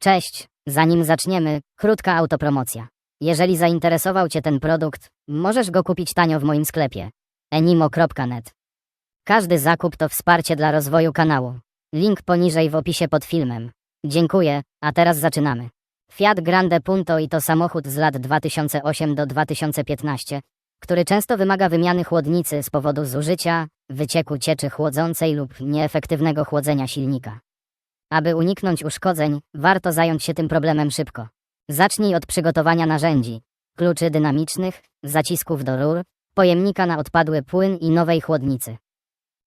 Cześć, zanim zaczniemy, krótka autopromocja. Jeżeli zainteresował Cię ten produkt, możesz go kupić tanio w moim sklepie enimo.net. Każdy zakup to wsparcie dla rozwoju kanału. Link poniżej w opisie pod filmem. Dziękuję, a teraz zaczynamy. Fiat Grande Punto i to samochód z lat 2008 do 2015, który często wymaga wymiany chłodnicy z powodu zużycia, wycieku cieczy chłodzącej lub nieefektywnego chłodzenia silnika. Aby uniknąć uszkodzeń, warto zająć się tym problemem szybko. Zacznij od przygotowania narzędzi, kluczy dynamicznych, zacisków do rur, pojemnika na odpadły płyn i nowej chłodnicy.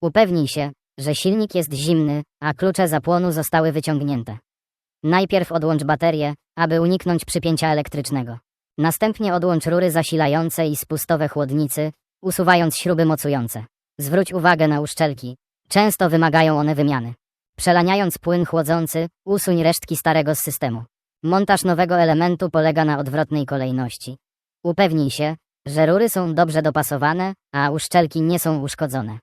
Upewnij się, że silnik jest zimny, a klucze zapłonu zostały wyciągnięte. Najpierw odłącz baterię, aby uniknąć przypięcia elektrycznego. Następnie odłącz rury zasilające i spustowe chłodnicy, usuwając śruby mocujące. Zwróć uwagę na uszczelki. Często wymagają one wymiany. Przelaniając płyn chłodzący, usuń resztki starego z systemu. Montaż nowego elementu polega na odwrotnej kolejności. Upewnij się, że rury są dobrze dopasowane, a uszczelki nie są uszkodzone.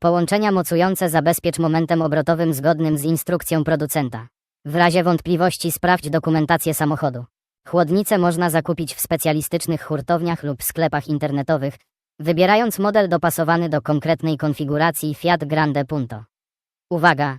Połączenia mocujące zabezpiecz momentem obrotowym zgodnym z instrukcją producenta. W razie wątpliwości sprawdź dokumentację samochodu. Chłodnice można zakupić w specjalistycznych hurtowniach lub sklepach internetowych, wybierając model dopasowany do konkretnej konfiguracji Fiat Grande Punto. Uwaga!